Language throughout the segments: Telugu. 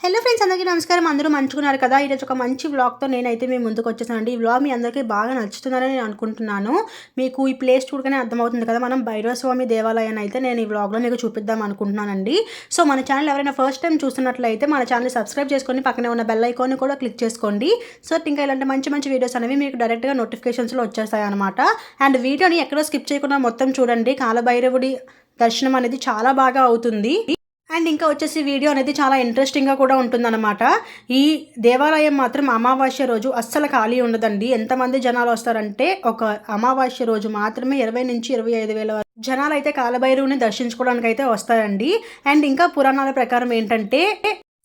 హలో ఫ్రెండ్స్ అందరికీ నమస్కారం. అందరూ మంచుకున్నారు కదా? ఈరోజు ఒక మంచి వ్లాగ్తో నేనైతే మేము ముందుకు వచ్చేసానండి. ఈ వ్లాగ్ మీ అందరికీ బాగా నచ్చుతుందని నేను అనుకుంటున్నాను. మీకు ఈ ప్లేస్ చూడగానే అర్థమవుతుంది కదా? మనం భైరవ స్వామి దేవాలయాన్ని అయితే నేను ఈ వ్లాగ్లో మీకు చూపిద్దాం అనుకుంటున్నానండి. సో మన ఛానల్ ఎవరైనా ఫస్ట్ టైం చూస్తున్నట్లయితే మన ఛానల్ సబ్స్క్రైబ్ చేసుకొని పక్కనే ఉన్న బెల్ ఐకాన్ కూడా క్లిక్ చేసుకోండి. సో ఇంకా ఇలాంటి మంచి మంచి వీడియోస్ అనేవి మీకు డైరెక్ట్గా నోటిఫికేషన్స్లో వచ్చేస్తాయి అనమాట అండ్ వీడియోని ఎక్కడో స్కిప్ చేయకుండా మొత్తం చూడండి. కాలభైరవుడి దర్శనం అనేది చాలా బాగా అవుతుంది. అండ్ ఇంకా వచ్చేసి వీడియో అనేది చాలా ఇంట్రెస్టింగ్గా కూడా ఉంటుందన్నమాట. ఈ దేవాలయం మాత్రం అమావాస్య రోజు అస్సలు ఖాళీ ఉండదండి. ఎంతమంది జనాలు వస్తారంటే ఒక అమావాస్య రోజు మాత్రమే ఇరవై నుంచి ఇరవై ఐదు వేల జనాలు అయితే కాలభైరవుని దర్శించుకోవడానికి అయితే వస్తారండి. అండ్ ఇంకా పురాణాల ప్రకారం ఏంటంటే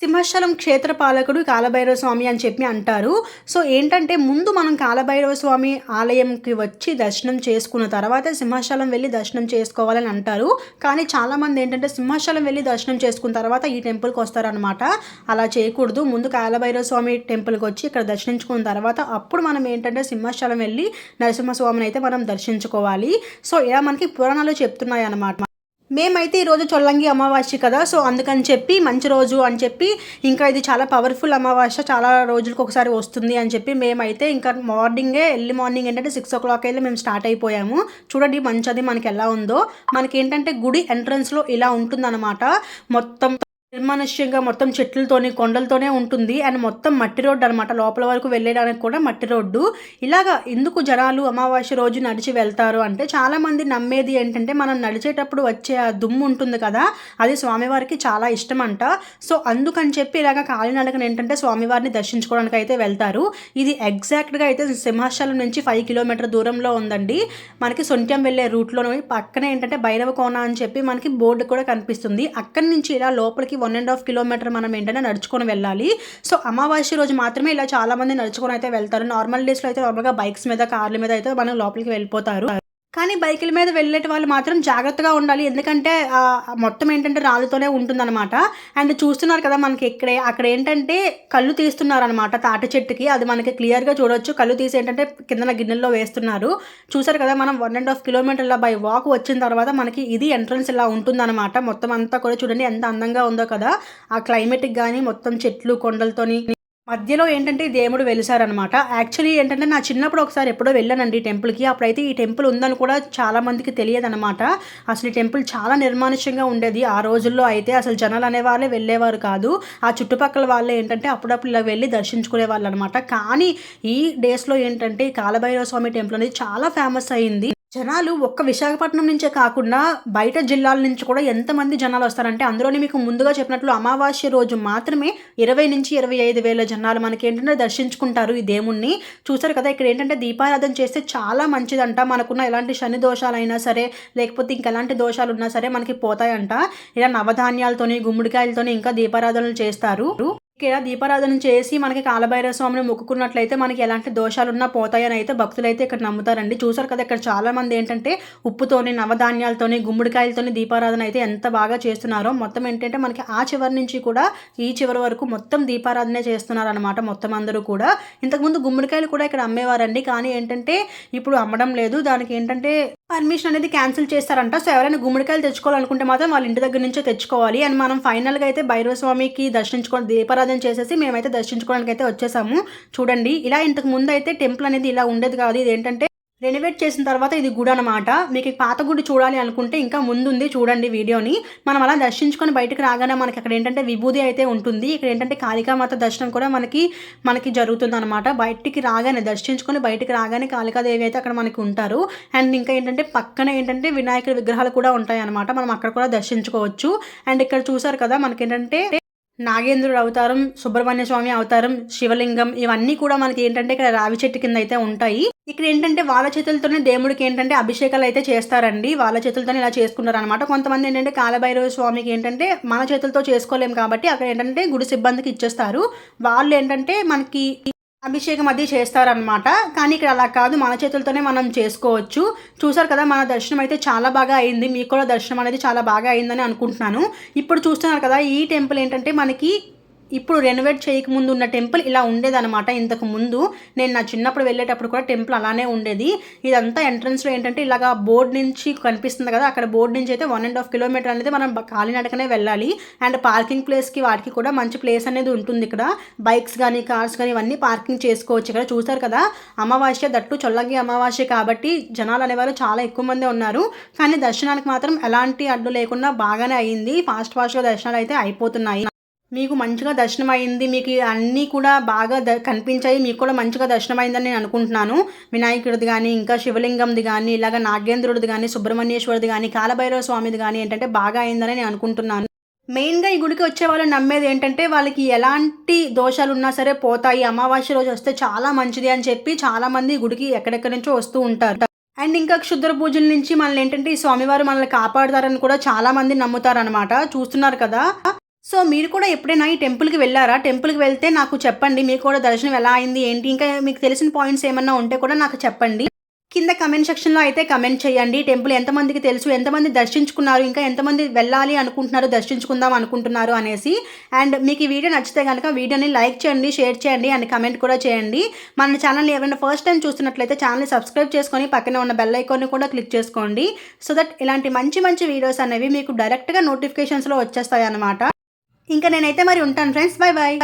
సింహాచలం క్షేత్ర పాలకుడు కాలభైరవ స్వామి అని చెప్పి అంటారు. సో ఏంటంటే ముందు మనం కాలభైరవ స్వామి ఆలయంకి వచ్చి దర్శనం చేసుకున్న తర్వాత సింహాచలం వెళ్ళి దర్శనం చేసుకోవాలని అంటారు. కానీ చాలామంది ఏంటంటే సింహాచలం వెళ్ళి దర్శనం చేసుకున్న తర్వాత ఈ టెంపుల్కి వస్తారనమాట అలా చేయకూడదు. ముందు కాలభైరవ స్వామి టెంపుల్కి వచ్చి ఇక్కడ దర్శించుకున్న తర్వాత అప్పుడు మనం ఏంటంటే సింహాచలం వెళ్ళి నరసింహస్వామిని అయితే మనం దర్శించుకోవాలి. సో ఇలా మనకి పురాణాలు చెప్తున్నాయి అన్నమాట మేమైతే ఈరోజు చొల్లంగి అమావాస్య కదా సో అందుకని చెప్పి మంచి రోజు అని చెప్పి ఇంకా ఇది చాలా పవర్ఫుల్ అమావాస్య చాలా రోజులకు ఒకసారి వస్తుంది అని చెప్పి మేమైతే ఇంకా మార్నింగే ఎర్లీ మార్నింగ్ ఏంటంటే సిక్స్ ఓ క్లాక్ అయితే మేము స్టార్ట్ అయిపోయాము. చూడండి మంచిది మనకి ఎలా ఉందో. మనకి ఏంటంటే గుడి ఎంట్రన్స్లో ఇలా ఉంటుందన్నమాట. మొత్తం నిర్మానుష్యంగా మొత్తం చెట్లతోని కొండలతోనే ఉంటుంది. అండ్ మొత్తం మట్టి రోడ్డు అనమాట లోపల వరకు వెళ్ళడానికి కూడా మట్టి రోడ్డు. ఇలాగా ఎందుకు జనాలు అమావాస్య రోజు నడిచి వెళ్తారు అంటే చాలామంది నమ్మేది ఏంటంటే మనం నడిచేటప్పుడు వచ్చే ఆ దుమ్ము ఉంటుంది కదా అది స్వామివారికి చాలా ఇష్టం అంట సో అందుకని చెప్పి ఇలాగ కాలినడకన ఏంటంటే స్వామివారిని దర్శించుకోవడానికి అయితే వెళ్తారు. ఇది ఎగ్జాక్ట్గా అయితే సింహాచలం నుంచి ఫైవ్ కిలోమీటర్ దూరంలో ఉందండి. మనకి సొంట్యం వెళ్ళే రూట్లోనే పక్కనే ఏంటంటే భైరవ కోన అని చెప్పి మనకి బోర్డు కూడా కనిపిస్తుంది. అక్కడి నుంచి ఇలా లోపలికి వన్ అండ్ హాఫ్ కిలోమీటర్ మనం ఏంటంటే నడుచుకొని వెళ్ళాలి. సో అమావాస్య రోజు మాత్రమే ఇలా చాలా మంది నడుచుకొని అయితే వెళ్తారు. నార్మల్ డేస్లో అయితే నార్మల్గా బైక్స్ మీద కార్ల మీద అయితే మనం లోపలికి వెళ్ళిపోతారు. కానీ బైకుల మీద వెళ్ళేటి వాళ్ళు మాత్రం జాగ్రత్తగా ఉండాలి. ఎందుకంటే మొత్తం ఏంటంటే రాళ్ళతోనే ఉంటుందన్నమాట. అండ్ చూస్తున్నారు కదా మనకి ఇక్కడే అక్కడ ఏంటంటే కళ్ళు తీస్తున్నారనమాట తాటి చెట్టుకి. అది మనకి క్లియర్గా చూడొచ్చు. కళ్ళు తీసి ఏంటంటే కిందన గిన్నెల్లో వేస్తున్నారు. చూసారు కదా మనం వన్ అండ్ హాఫ్ కిలోమీటర్ల బై వాక్ వచ్చిన తర్వాత మనకి ఇది ఎంట్రన్స్ ఇలా ఉంటుందన్నమాట. మొత్తం అంతా కూడా చూడండి ఎంత అందంగా ఉందో కదా. ఆ క్లైమేట్కి కానీ మొత్తం చెట్లు కొండలతోని మధ్యలో ఏంటంటే దేవుడు వెలిసారనమాట యాక్చువల్లీ ఏంటంటే నా చిన్నప్పుడు ఒకసారి ఎప్పుడో వెళ్ళానండి ఈ టెంపుల్కి. అప్పుడైతే ఈ టెంపుల్ ఉందని కూడా చాలా మందికి తెలియదు అనమాట అసలు ఈ టెంపుల్ చాలా నిర్మానుష్యంగా ఉండేది. ఆ రోజుల్లో అయితే అసలు జనాలు అనే వాళ్ళే వెళ్ళేవారు కాదు. ఆ చుట్టుపక్కల వాళ్ళే ఏంటంటే అప్పుడప్పుడు ఇలా వెళ్ళి దర్శించుకునే వాళ్ళు అనమాట కానీ ఈ డేస్లో ఏంటంటే కాలభైరవ స్వామి టెంపుల్ అనేది చాలా ఫేమస్ అయింది. జనాలు ఒక్క విశాఖపట్నం నుంచే కాకుండా బయట జిల్లాల నుంచి కూడా ఎంతమంది జనాలు వస్తారంటే అందులోనే మీకు ముందుగా చెప్పినట్లు అమావాస్య రోజు మాత్రమే ఇరవై నుంచి ఇరవై ఐదు వేల జనాలు మనకి ఏంటంటే దర్శించుకుంటారు ఈ దేవుణ్ణి. చూసారు కదా ఇక్కడ ఏంటంటే దీపారాధన చేస్తే చాలా మంచిదంట. మనకున్న ఎలాంటి శని దోషాలైనా సరే లేకపోతే ఇంకా ఎలాంటి దోషాలు ఉన్నా సరే మనకి పోతాయంట. ఇలా నవధాన్యాలతోని గుమ్మడికాయలతోని ఇంకా దీపారాధనలు చేస్తారు. ఇక్కడ దీపారాధన చేసి మనకి కాలభైరవ స్వామిని మొక్కుకున్నట్లయితే మనకి ఎలాంటి దోషాలున్నా పోతాయని అయితే భక్తులు అయితే ఇక్కడ నమ్ముతారండి. చూసారు కదా ఇక్కడ చాలా మంది ఏంటంటే ఉప్పుతోని నవధాన్యాలతోని గుమ్మడికాయలతోని దీపారాధన అయితే ఎంత బాగా చేస్తున్నారో మొత్తం ఏంటంటే మనకి ఆ చివరి నుంచి కూడా ఈ చివరి వరకు మొత్తం దీపారాధనే చేస్తున్నారు అనమాట మొత్తం అందరూ కూడా. ఇంతకుముందు గుమ్మడికాయలు కూడా ఇక్కడ అమ్మేవారండి కానీ ఏంటంటే ఇప్పుడు అమ్మడం లేదు. దానికి ఏంటంటే పర్మిషన్ అనేది క్యాన్సిల్ చేస్తారంట. సో ఎవరైనా గుమ్మడికాయలు తెచ్చుకోవాలనుకుంటే మాత్రం వాళ్ళ ఇంటి దగ్గర నుంచే తెచ్చుకోవాలి. అండ్ మనం ఫైనల్గా అయితే భైరవ స్వామికి దర్శించుకొని దీపారాధన చేసేసి మేమైతే దర్శించుకోవడానికి అయితే వచ్చేసాము. చూడండి ఇలా ఇంతకు ముందు అయితే టెంపుల్ అనేది ఇలా ఉండేది కాదు. ఇది ఏంటంటే రెనోవేట్ చేసిన తర్వాత ఇది గుడి అనమాట మీకు పాత గుడి చూడాలి అనుకుంటే ఇంకా ముందుంది చూడండి వీడియోని. మనం అలా దర్శించుకొని బయటకు రాగానే మనకి అక్కడ ఏంటంటే విభూది అయితే ఉంటుంది. ఇక్కడ ఏంటంటే కాళికామాత దర్శనం కూడా మనకి మనకి జరుగుతుంది అనమాట బయటికి రాగానే దర్శించుకొని బయటికి రాగానే కాళికాదేవి అయితే అక్కడ మనకి ఉంటారు. అండ్ ఇంకా ఏంటంటే పక్కన ఏంటంటే వినాయకుడి విగ్రహాలు కూడా ఉంటాయి అనమాట మనం అక్కడ కూడా దర్శించుకోవచ్చు. అండ్ ఇక్కడ చూసారు కదా మనకి ఏంటంటే నాగేంద్రుడు అవతారం సుబ్రహ్మణ్య స్వామి అవతారం శివలింగం ఇవన్నీ కూడా మనకి ఏంటంటే ఇక్కడ రావి చెట్టు కింద అయితే ఉంటాయి. ఇక్కడ ఏంటంటే వాళ్ళ చేతులతోనే దేవుడికి ఏంటంటే అభిషేకాలు అయితే చేస్తారండి. వాళ్ళ చేతులతోనే ఇలా చేసుకున్నారు అనమాట కొంతమంది ఏంటంటే కాలభైరవ స్వామికి ఏంటంటే మన చేతులతో చేసుకోలేం కాబట్టి అక్కడ ఏంటంటే గుడి సిబ్బందికి ఇచ్చేస్తారు. వాళ్ళు ఏంటంటే మనకి అభిషేకం అది చేస్తారనమాట కానీ ఇక్కడ అలా కాదు. మన చేతులతోనే మనం చేసుకోవచ్చు. చూసారు కదా మన దర్శనం అయితే చాలా బాగా అయింది. మీకు కూడా దర్శనం అనేది చాలా బాగా అయిందని అనుకుంటున్నాను. ఇప్పుడు చూస్తున్నారు కదా ఈ టెంపుల్ ఏంటంటే మనకి ఇప్పుడు రెనోవేట్ చేయకముందు ఉన్న టెంపుల్ ఇలా ఉండేదన్నమాట. ఇంతకు ముందు నేను నా చిన్నప్పుడు వెళ్ళేటప్పుడు కూడా టెంపుల్ అలానే ఉండేది. ఇదంతా ఎంట్రన్స్లో ఏంటంటే ఇలాగా బోర్డు నుంచి కనిపిస్తుంది కదా అక్కడ బోర్డు నుంచి అయితే వన్ అండ్ హాఫ్ కిలోమీటర్ అనేది మనం కాలినడకనే వెళ్ళాలి. అండ్ పార్కింగ్ ప్లేస్కి వాటికి కూడా మంచి ప్లేస్ అనేది ఉంటుంది ఇక్కడ. బైక్స్ కానీ కార్స్ కానీ ఇవన్నీ పార్కింగ్ చేసుకోవచ్చు ఇక్కడ. చూసారు కదా అమావాస్య దట్టు చొల్లంగి అమావాస్య కాబట్టి జనాలు అనేవారు చాలా ఎక్కువ మంది ఉన్నారు. కానీ దర్శనానికి మాత్రం ఎలాంటి అడ్డు లేకుండా బాగానే అయింది. ఫాస్ట్ ఫాస్ట్గా దర్శనాలు అయితే అయిపోతున్నాయి. మీకు మంచిగా దర్శనం అయింది మీకు అన్నీ కూడా బాగా ద కనిపించాయి మీకు కూడా మంచిగా దర్శనం అయిందని నేను అనుకుంటున్నాను. వినాయకుడిది కానీ ఇంకా శివలింగంది కానీ ఇలాగ నాగేంద్రుడిది కానీ సుబ్రహ్మణ్యేశ్వరుది కానీ కాలభైరవ స్వామిది కానీ ఏంటంటే బాగా అయిందని నేను అనుకుంటున్నాను. మెయిన్గా ఈ గుడికి వచ్చే వాళ్ళు నమ్మేది ఏంటంటే వాళ్ళకి ఎలాంటి దోషాలు ఉన్నా సరే పోతాయి. అమావాస్య రోజు వస్తే చాలా మంచిది అని చెప్పి చాలామంది ఈ గుడికి ఎక్కడెక్కడి నుంచో వస్తూ ఉంటారు. అండ్ ఇంకా క్షుద్ర పూజల నుంచి మనల్ని ఏంటంటే ఈ స్వామివారు మనల్ని కాపాడుతారని కూడా చాలా మంది నమ్ముతారనమాట చూస్తున్నారు కదా? సో మీరు కూడా ఎప్పుడైనా ఈ టెంపుల్కి వెళ్ళారా? టెంపుల్కి వెళ్తే నాకు చెప్పండి. మీకు కూడా దర్శనం ఎలా అయింది? ఏంటి? ఇంకా మీకు తెలిసిన పాయింట్స్ ఏమన్నా ఉంటే కూడా నాకు చెప్పండి. కింద కమెంట్ సెక్షన్లో అయితే కమెంట్ చేయండి. టెంపుల్ ఎంతమందికి తెలుసు? ఎంతమంది దర్శించుకున్నారు? ఇంకా ఎంతమంది వెళ్ళాలి అనుకుంటున్నారు? దర్శించుకుందాం అనుకుంటున్నారు? అనేసి. అండ్ మీకు ఈ వీడియో నచ్చితే కనుక వీడియోని లైక్ చేయండి షేర్ చేయండి అండ్ కమెంట్ కూడా చేయండి. మన ఛానల్ని ఎవరైనా ఫస్ట్ టైం చూస్తున్నట్లయితే ఛానల్ని సబ్స్క్రైబ్ చేసుకొని పక్కనే ఉన్న బెల్ ఐకాన్ని కూడా క్లిక్ చేసుకోండి. సో దట్ ఇలాంటి మంచి మంచి వీడియోస్ అనేవి మీకు డైరెక్ట్గా నోటిఫికేషన్స్లో వచ్చేస్తాయి అన్నమాట ఇంకా నేనైతే మరి ఉంటాను ఫ్రెండ్స్ బాయ్ బాయ్